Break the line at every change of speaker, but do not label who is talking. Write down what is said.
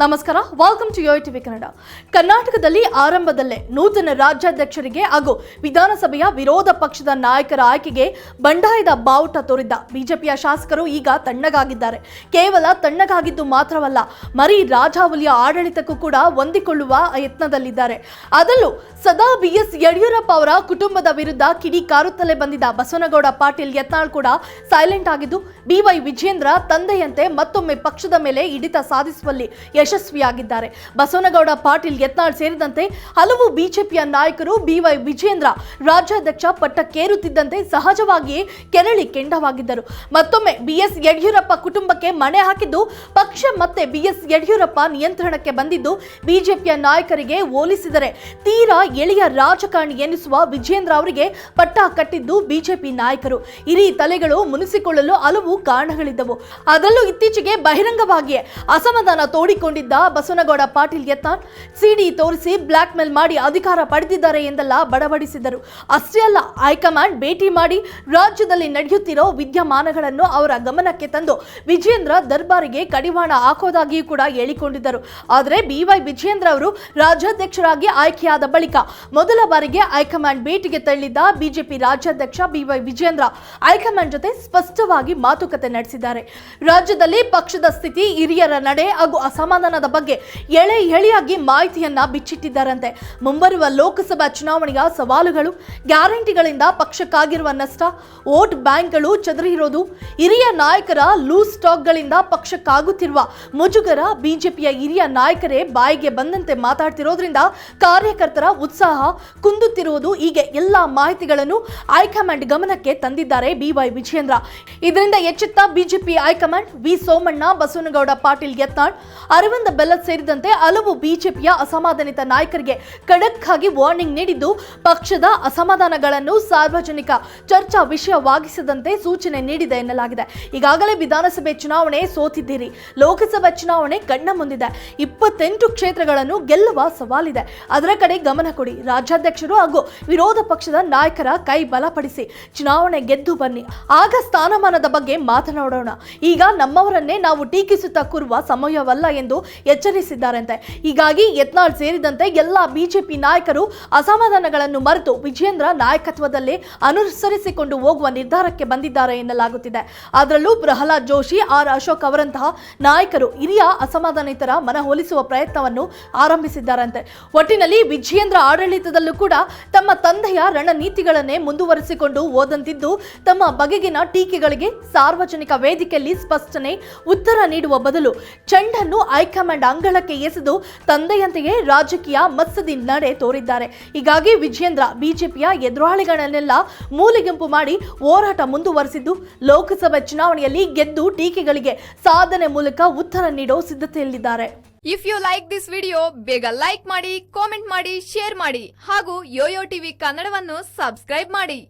ನಮಸ್ಕಾರ welcome to Yo TV Kannada ಕರ್ನಾಟಕದಲ್ಲಿ ಆರಂಭದಲ್ಲೇ ನೂತನ ರಾಜ್ಯಾಧ್ಯಕ್ಷರಿಗೆ ಹಾಗೂ ವಿಧಾನಸಭೆಯ ವಿರೋಧ ಪಕ್ಷದ ನಾಯಕರ ಆಯ್ಕೆಗೆ ಬಂಡಾಯದ ಬಾವುಟ ತೋರಿದ್ದ ಬಿಜೆಪಿಯ ಶಾಸಕರು ಈಗ ತಣ್ಣಗಾಗಿದ್ದಾರೆ. ಕೇವಲ ತಣ್ಣಗಾಗಿದ್ದು ಮಾತ್ರವಲ್ಲ, ಮರಿ ರಾಜಾವಲಿಯ ಆಡಳಿತಕ್ಕೂ ಕೂಡ ಹೊಂದಿಕೊಳ್ಳುವ ಯತ್ನದಲ್ಲಿದ್ದಾರೆ. ಅದರಲ್ಲೂ ಸದಾ ಬಿಎಸ್ ಯಡಿಯೂರಪ್ಪ ಅವರ ಕುಟುಂಬದ ವಿರುದ್ಧ ಕಿಡಿ ಕಾರುತ್ತಲೇ ಬಂದಿದ್ದ ಬಸವನಗೌಡ ಪಾಟೀಲ್ ಯತ್ನಾಳ್ ಕೂಡ ಸೈಲೆಂಟ್ ಆಗಿದ್ದು ಬಿವೈ ವಿಜೇಂದ್ರ ತಂದೆಯಂತೆ ಮತ್ತೊಮ್ಮೆ ಪಕ್ಷದ ಮೇಲೆ ಹಿಡಿತ ಸಾಧಿಸುವಲ್ಲಿ ಯಶಸ್ವಿಯಾಗಿದ್ದಾರೆ. ಬಸವನಗೌಡ ಪಾಟೀಲ್ ಯತ್ನಾಳ್ ಸೇರಿದಂತೆ ಹಲವು ಬಿಜೆಪಿಯ ನಾಯಕರು ಬಿವೈ ವಿಜೇಂದ್ರ ರಾಜ್ಯಾಧ್ಯಕ್ಷ ಪಟ್ಟಕ್ಕೇರುತ್ತಿದ್ದಂತೆ ಸಹಜವಾಗಿಯೇ ಕೆರಳಿ ಕೆಂಡವಾಗಿದ್ದರು. ಮತ್ತೊಮ್ಮೆ ಬಿಎಸ್ ಯಡಿಯೂರಪ್ಪ ಕುಟುಂಬಕ್ಕೆ ಮಣೆ ಹಾಕಿದ್ದು, ಪಕ್ಷ ಮತ್ತೆ ಬಿಎಸ್ ಯಡಿಯೂರಪ್ಪ ನಿಯಂತ್ರಣಕ್ಕೆ ಬಂದಿದ್ದು ಬಿಜೆಪಿಯ ನಾಯಕರಿಗೆ ಹೋಲಿಸಿದರೆ ತೀರಾ ಎಳೆಯ ರಾಜಕಾರಣಿ ಎನಿಸುವ ವಿಜೇಂದ್ರ ಅವರಿಗೆ ಪಟ್ಟ ಕಟ್ಟಿದ್ದು ಬಿಜೆಪಿ ನಾಯಕರು. ಇರಿ ತಲೆಗಳು ಮುನಿಸಿಕೊಳ್ಳಲು ಹಲವು ಕಾರಣಗಳಿದ್ದವು. ಅದರಲ್ಲೂ ಇತ್ತೀಚೆಗೆ ಬಹಿರಂಗವಾಗಿಯೇ ಅಸಮಾಧಾನ ತೋಡಿಕೊಂಡಿದ್ದ ಬಸವನಗೌಡ ಪಾಟೀಲ್ ಯತ್ನಾಳ್ ಸಿಡಿ ತೋರಿಸಿ ಬ್ಲಾಕ್ ಮೇಲ್ ಮಾಡಿ ಅಧಿಕಾರ ಪಡೆದಿದ್ದಾರೆ ಎಂದೆಲ್ಲ ಬಡಬಡಿಸಿದರು ಅಷ್ಟೇ ಅಲ್ಲ, ಹೈಕಮಾಂಡ್ ಭೇಟಿ ಮಾಡಿ ರಾಜ್ಯದಲ್ಲಿ ನಡೆಯುತ್ತಿರೋ ವಿದ್ಯಮಾನಗಳನ್ನು ಅವರ ಗಮನಕ್ಕೆ ತಂದು ವಿಜೇಂದ್ರ ದರ್ಬಾರಿಗೆ ಕಡಿವಾಣ ಹಾಕೋದಾಗಿಯೂ ಕೂಡ ಹೇಳಿಕೊಂಡಿದ್ದರು. ಆದರೆ ಬಿವೈ ವಿಜೇಂದ್ರ ಅವರು ರಾಜ್ಯಾಧ್ಯಕ್ಷರಾಗಿ ಆಯ್ಕೆಯಾದ ಬಳಿಕ ಮೊದಲ ಬಾರಿಗೆ ಹೈಕಮಾಂಡ್ ಭೇಟಿಗೆ ತಳ್ಳಿದ್ದ ಬಿಜೆಪಿ ರಾಜ್ಯಾಧ್ಯಕ್ಷ B Y Vijayendra high command ಜೊತೆ ಸ್ಪಷ್ಟವಾಗಿ ಮಾತುಕತೆ ನಡೆಸಿದ್ದಾರೆ. ರಾಜ್ಯದಲ್ಲಿ ಪಕ್ಷದ ಸ್ಥಿತಿ ಹಿರಿಯರ ನಡೆ ಹಾಗೂ ಅಸಮಾಧಾನದ ಬಗ್ಗೆ ಎಳೆ ಎಳೆಯಾಗಿ ಮಾಹಿತಿಯನ್ನ ಬಿಚ್ಚಿಟ್ಟಿದ್ದಾರಂತೆ. ಮುಂಬರುವ ಲೋಕಸಭಾ ಚುನಾವಣೆಯ ಸವಾಲುಗಳು, ಗ್ಯಾರಂಟಿಗಳಿಂದ ಪಕ್ಷಕ್ಕಾಗಿರುವ ನಷ್ಟ, ವೋಟ್ ಬ್ಯಾಂಕ್ಗಳು ಚದರಿರೋದು ಹಿರಿಯ ನಾಯಕರ ಲೂಸ್ ಸ್ಟಾಕ್ಗಳಿಂದ ಪಕ್ಷಕ್ಕಾಗುತ್ತಿರುವ ಮುಜುಗರ ಬಿಜೆಪಿಯ ಹಿರಿಯ ನಾಯಕರೇ ಬಾಯಿಗೆ ಬಂದಂತೆ ಮಾತಾಡ್ತಿರೋದ್ರಿಂದ ಕಾರ್ಯಕರ್ತರ ಉತ್ಸಾಹ ಕುಂದುತ್ತಿರುವುದು ಹೀಗೆ ಎಲ್ಲ ಮಾಹಿತಿಗಳನ್ನು ಹೈಕಮಾಂಡ್ ಗಮನಕ್ಕೆ ತಂದಿದ್ದಾರೆ ಬಿವೈ ವಿಜೇಂದ್ರ ಇದರಿಂದ ಎಚ್ಚೆತ್ತ BJP high command V Somanna Basanagouda Patil Yatnal, Arvind Bellad ಸೇರಿದಂತೆ ಹಲವು ಬಿಜೆಪಿಯ ಅಸಮಾಧಾನಿತ ನಾಯಕರಿಗೆ ಖಡಕ್ ಆಗಿ ವಾರ್ನಿಂಗ್ ನೀಡಿದ್ದು, ಪಕ್ಷದ ಅಸಮಾಧಾನಗಳನ್ನು ಸಾರ್ವಜನಿಕ ಚರ್ಚಾ ವಿಷಯವಾಗಿಸದಂತೆ ಸೂಚನೆ ನೀಡಿದೆ ಎನ್ನಲಾಗಿದೆ. ಈಗಾಗಲೇ ವಿಧಾನಸಭೆ ಚುನಾವಣೆ ಸೋತಿದ್ದೀರಿ. ಲೋಕಸಭೆ ಚುನಾವಣೆ ಕಣ್ಣ ಮುಂದಿದೆ. ಇಪ್ಪತ್ತೆಂಟು ಕ್ಷೇತ್ರಗಳನ್ನು ಗೆಲ್ಲುವ ಸವಾಲಿದೆ. ಅದರ ಕಡೆ ಗಮನ ಕೊಡಿ. ರಾಜ್ಯಾಧ್ಯಕ್ಷರು ಹಾಗೂ ವಿರೋಧ ಪಕ್ಷದ ನಾಯಕರ ಕೈ ಬಲಪಡಿಸಿ ಚುನಾವಣೆ ಗೆದ್ದು ಬನ್ನಿ. ಆಗ ಸ್ಥಾನಮಾನದ ಬಗ್ಗೆ ಮಾತನಾಡೋಣ. ಈಗ ನಮ್ಮವರನ್ನೇ ನಾವು ಟೀಕಿಸುತ್ತಾ ಕೂರುವ ಸಮಯವಲ್ಲ ಎಂದು ಎಚ್ಚರಿಸಿದ್ದಾರಂತೆ. ಹೀಗಾಗಿ ಯತ್ನಾಳ್ ಸೇರಿದಂತೆ ಎಲ್ಲ ಬಿಜೆಪಿ ನಾಯಕರು ಅಸಮಾಧಾನಗಳನ್ನು ಮರೆತು ವಿಜೇಂದ್ರ ನಾಯಕತ್ವದಲ್ಲಿ ಅನುಸರಿಸಿಕೊಂಡು ಹೋಗುವ ನಿರ್ಧಾರಕ್ಕೆ ಬಂದಿದ್ದಾರೆ ಎನ್ನಲಾಗುತ್ತಿದೆ. ಅದರಲ್ಲೂ ಪ್ರಹ್ಲಾದ್ ಜೋಶಿ, ಆರ್ ಅಶೋಕ್ ಅವರಂತಹ ನಾಯಕರು ಹಿರಿಯ ಅಸಮಾಧಾನಿತರ ಮನವೊಲಿಸುವ ಪ್ರಯತ್ನವನ್ನು ಆರಂಭಿಸಿದ್ದಾರಂತೆ. ಒಟ್ಟಿನಲ್ಲಿ ವಿಜೇಂದ್ರ ಆಡಳಿತದಲ್ಲೂ ಕೂಡ ತಮ್ಮ ತಂದೆಯ ರಣನೀತಿಗಳನ್ನೇ ಮುಂದುವರಿಸಿಕೊಂಡು ಓದಂತಿದ್ದು ತಮ್ಮ ಬಗೆಗಿನ ಟೀಕೆಗಳಿಗೆ ಸಾರ್ವಜನಿಕ ವೇದಿಕೆಯಲ್ಲಿ ಸ್ಪಷ್ಟನೆ, ಉತ್ತರ ನೀಡುವ ಬದಲು ಚೆಂಡನ್ನು ಹೈಕಮಾಂಡ್ ಅಂಗಳಕ್ಕೆ ಎಸೆದು ತಂದೆಯಂತೆಯೇ ರಾಜಕೀಯ ಮತ್ಸದಿ ನಡೆ ತೋರಿದ್ದಾರೆ. ಹೀಗಾಗಿ ವಿಜೇಂದ್ರ ಬಿಜೆಪಿಯ ಎದುರಾಳಿಗಳನ್ನೆಲ್ಲ ಮೂಲೆಗೆಂಪು ಮಾಡಿ ಹೋರಾಟ ಮುಂದುವರೆಸಿದ್ದು, ಲೋಕಸಭೆ ಚುನಾವಣೆಯಲ್ಲಿ ಗೆದ್ದು ಟೀಕೆಗಳಿಗೆ ಸಾಧನೆ ಮೂಲಕ ಉತ್ತರ ನೀಡೋ ಸಿದ್ಧತೆಯಲ್ಲಿದ್ದಾರೆ.
If you like this video ಬೇಗ ಲೈಕ್ ಮಾಡಿ ಕಾಮೆಂಟ್ ಮಾಡಿ ಶೇರ್ ಮಾಡಿ ಹಾಗೂ ಯೋಯೋ ಟಿವಿ ಕನ್ನಡವನ್ನು ಸಬ್ಸ್ಕ್ರೈಬ್ ಮಾಡಿ.